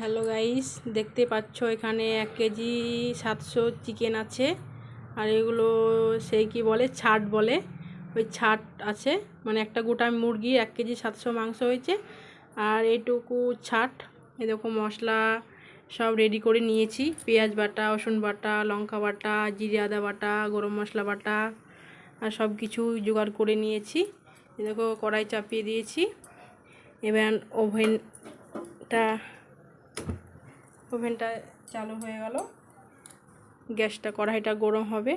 Hello guys দেখতে পাচ্ছ, এখানে এক কেজি সাতশো চিকেন আছে। আর এগুলো সেই কি বলে? ছাট বলে। ওই ছাট আছে। মানে একটা গোটা মুরগি, এক কেজি সাতশো মাংস হয়েছে। আর এইটুকু ছাট, এরকম মশলা সব রেডি করে নিয়েছি। পেঁয়াজ বাটা, রসুন বাটা, লঙ্কা বাটা, জিরে আদা বাটা, গরম মশলা বাটা, আর সব কিছু জোগাড় করে নিয়েছি। দেখো, কড়াই চাপিয়ে দিয়েছি। এবার ওভেনটা ওভেনটা চালু হয়ে গেল। গ্যাসটা কড়াইটা গরম হবে।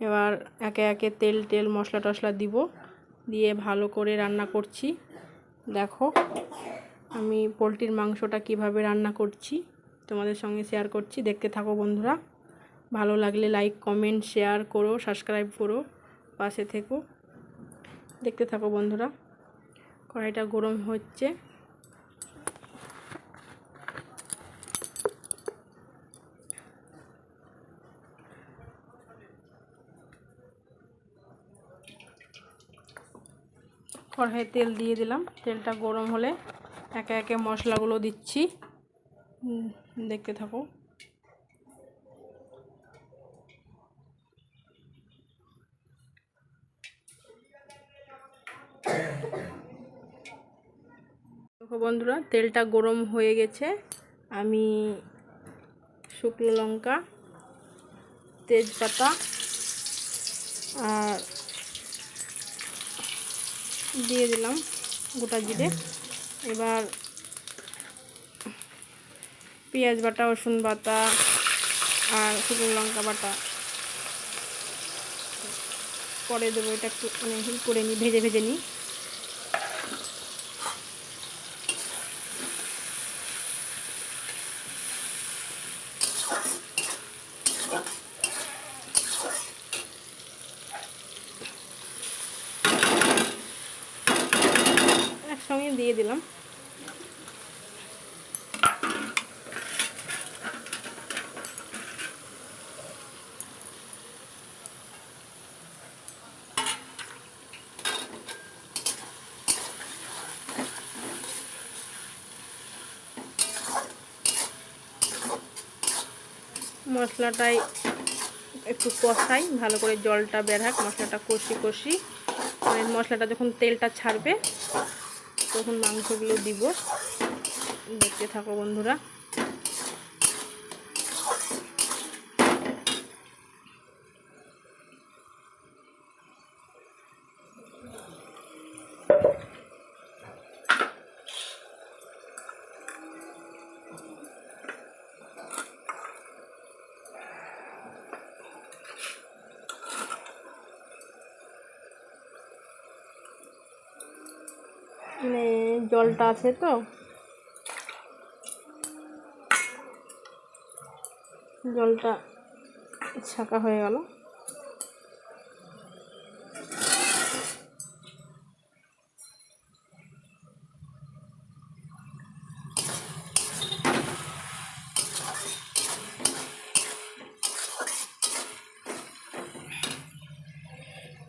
এবার একে একে তেল, টেল, মশলা টশলা দিব। দিয়ে ভালো করে রান্না করছি। দেখো, আমি পোলট্রির মাংসটা কীভাবে রান্না করছি তোমাদের সঙ্গে শেয়ার করছি। দেখতে থাকো বন্ধুরা। ভালো লাগলে লাইক কমেন্ট শেয়ার করো সাবস্ক্রাইব করো, পাশে থেকো। দেখতে থাকো বন্ধুরা। কড়াইটা গরম হচ্ছে। কড়াইয়ে তেল দিয়ে দিলাম। তেলটা গরম হলে একে একে মশলাগুলো দিচ্ছি। দেখতে থাকো। দেখো বন্ধুরা, তেলটা গরম হয়ে গেছে। আমি শুকনো লঙ্কা, তেজপাতা আর দিয়ে দিলাম গোটা জিরে। এবার পেঁয়াজ বাটা, রসুন বাটা আর শুকনো লঙ্কা বাটা। পরে দেবো এটা একটু মানে হিল করে নিই, ভেজে ভেজে নিই একসঙ্গে দিয়ে দিলাম। মশলাটাই একটু কষাই, ভালো করে জলটা বেরাক মশলাটা কষি কষি। মশলাটা যখন তেলটা ছাড়বে তখন মাংসগুলো দিব। দেখতে থাকো বন্ধুরা মানে জলটা আছে তো। জলটা ছাকা হয়ে গেল।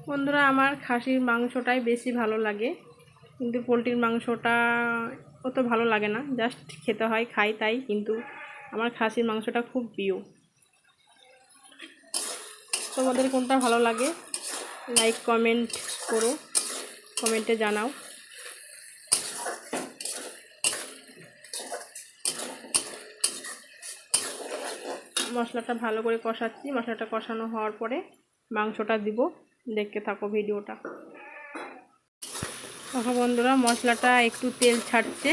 বন্ধুরা আমার খাসির মাংসটাই বেশি ভালো লাগে। কিন্তু পোলট্রির মাংসটা অত ভালো লাগে না। জাস্ট খেতে হয়, খাই তাই, কিন্তু আমার খাসির মাংসটা খুব প্রিয়। তোমাদের কোনটা ভালো লাগে? লাইক কমেন্ট করো। কমেন্টে জানাও। মশলাটা ভালো করে কষাচ্ছি। মশলাটা কষানো হওয়ার পরে মাংসটা দিব। দেখতে থাকো ভিডিওটা। দেখো বন্ধুরা, মশলাটা একটু তেল ছাড়ছে।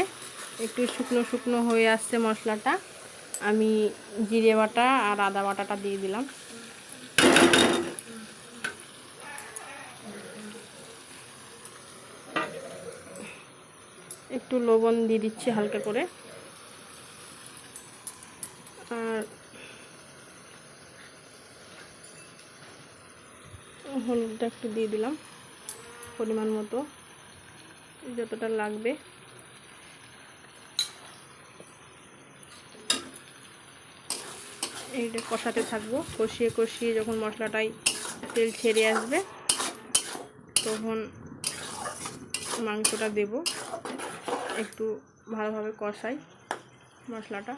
একটু শুকনো শুকনো হয়ে আসছে মশলাটা। আমি জিরে বাটা আর আদা বাটাটা দিয়ে দিলাম। একটু লবণ দিয়ে দিচ্ছি হালকা করে। আর হলুদটা একটু দিয়ে দিলাম পরিমাণ মতো। যতটা লাগবে। এইটা কষাতে থাকব। কষিয়ে কষিয়ে যখন মশলাটাই তেল ছেড়ে আসবে, তখন মাংসটা দেব। একটু ভালোভাবে কষাই মশলাটা।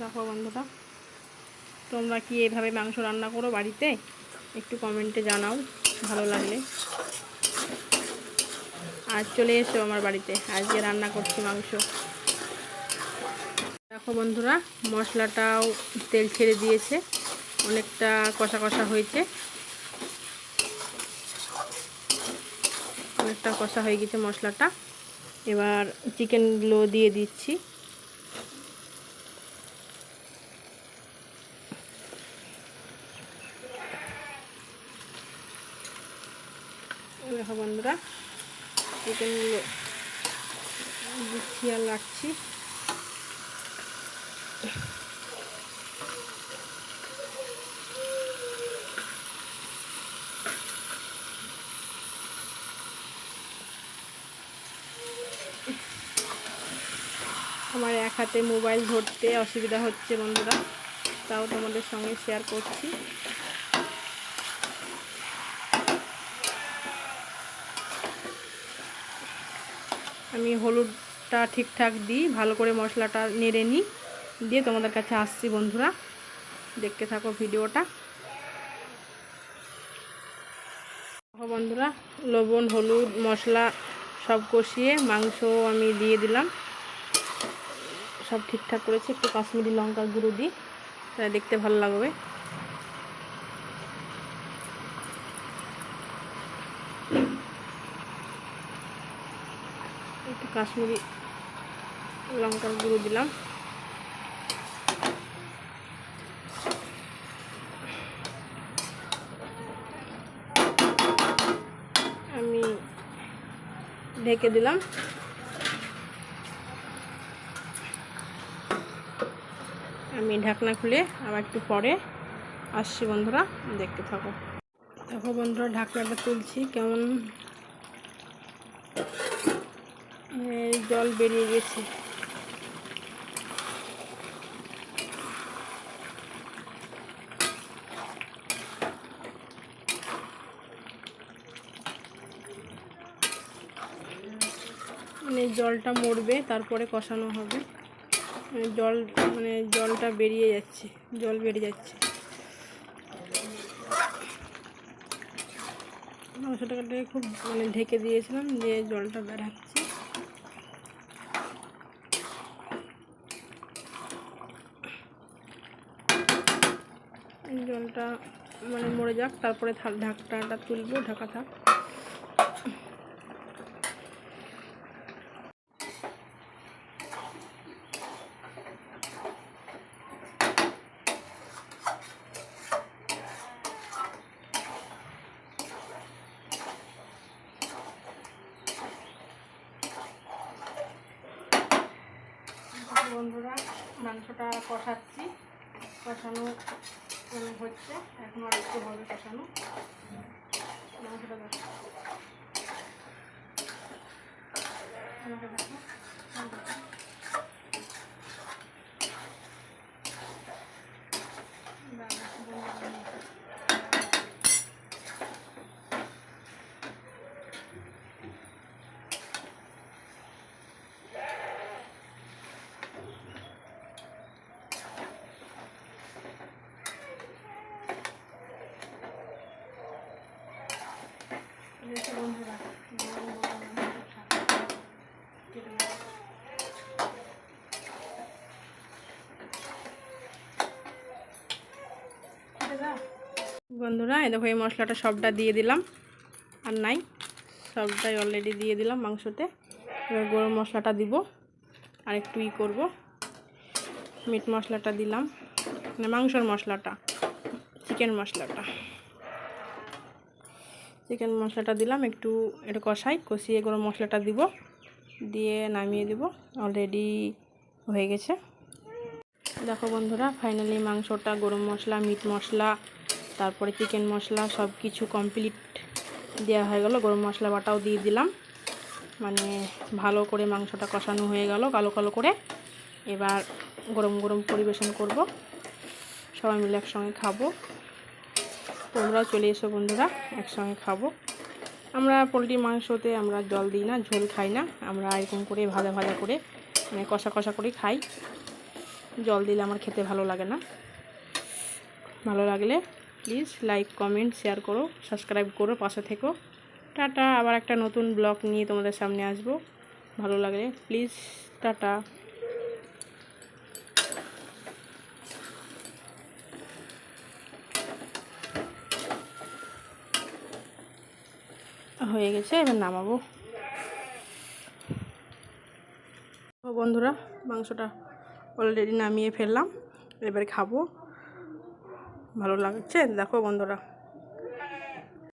দেখো বন্ধুরা তোমরা কি এভাবে মাংস রান্না করো বাড়িতে? একটু কমেন্টে জানাও, ভালো লাগলে। আজ চলে এসো আমার বাড়িতে, আজকে রান্না করছি মাংস। দেখো বন্ধুরা, মশলাটাও তেল ছেড়ে দিয়েছে, অনেকটা কষা কষা হয়েছে। অনেকটা কষা হয়ে গেছে মশলাটা। এবার চিকেনগুলো দিয়ে দিচ্ছি। দেখো বন্ধুরা চিকেনগুলো আর রাখছি। আমার এক হাতে মোবাইল ধরতে অসুবিধা হচ্ছে বন্ধুরা, তাও তোমাদের সঙ্গে শেয়ার করছি। আমি হলুদটা ঠিকঠাক দিই, ভালো করে মশলাটা নেড়ে নিই। দিয়ে তোমাদের কাছে আসছি বন্ধুরা। দেখতে থাকো ভিডিওটা। বন্ধুরা, লবণ, হলুদ, মশলা সব কষিয়ে মাংস আমি দিয়ে দিলাম। সব ঠিকঠাক করেছি। একটু কাশ্মীরি লঙ্কার গুঁড়ো দিই দেখতে ভালো লাগবে। কাশ্মীরি লঙ্কার গুঁড়ো দিলাম। আমি ঢেকে দিলাম। আমি ঢাকনা খুলে আবার একটু পরে আসছি বন্ধুরা, দেখতে থাকো। দেখো বন্ধুরা, ঢাকনাটা তুলছি, কেমন জল বেরিয়ে গেছে। মানে জলটা মরবে, তারপরে কষানো হবে। মানে জল মানে জলটা বেরিয়ে যাচ্ছে, জল বেরিয়ে যাচ্ছে। মাংসটাকে খুব মানে ঢেকে দিয়েছিলাম, দিয়ে জলটা বেরাচ্ছে জলটা মানে মরে যাক তারপরে ঢাকটাটা তুলবো ঢাকা থাক। বন্ধুরা মাংসটা কষাচ্ছি। কষানো মানে হচ্ছে এখন আর একটু হবে কষানো। মাংসটা দেখো। মাংসটা দেখো। বন্ধুরা? এই দেখো এই মশলাটা সবটা দিয়ে দিলাম। আর নাই, সবটাই অলরেডি দিয়ে দিলাম মাংসতে। এবার গরম মশলাটা দিব, আর একটু ই করব। মিট মশলাটা দিলাম। মানে মাংসর মশলাটা চিকেন মশলাটা। চিকেন মশলাটা দিলাম, একটু এটা কষাই, কষিয়ে গরম মশলাটা দিব, দিয়ে নামিয়ে দিব অলরেডি হয়ে গেছে। দেখো বন্ধুরা ফাইনালি মাংসটা, গরম মশলা মিট মশলা, তারপরে চিকেন মশলা সব কিছু কমপ্লিট দেওয়া হয়ে গেল। গরম মশলা বাটাও দিয়ে দিলাম। মানে ভালো করে মাংসটা কষানো হয়ে গেল, কালো কালো করে। এবার গরম গরম পরিবেশন করব। সবাই মিলে একসঙ্গে খাব। তোমরাও চলে এসো বন্ধুরা, একসঙ্গে খাব। আমরা পোলট্রি মাংসতে আমরা জল দিই না, ঝোল খাই না। আমরা এরকম করে ভাজা ভাজা করে মানে কষা কষা করে খাই। জল দিলে আমার খেতে ভালো লাগে না। ভালো লাগলে প্লিজ লাইক কমেন্ট শেয়ার করো সাবস্ক্রাইব করো, পাশে থেকো। টাটা, আবার একটা নতুন ব্লগ নিয়ে তোমাদের সামনে আসব। ভালো লাগলে প্লিজ টাটা। হয়ে গেছে, এবার নামাবো। বন্ধুরা, মাংসটা অলরেডি নামিয়ে ফেললাম, এবার খাব। ভালো লাগছে? দেখো বন্ধুরা।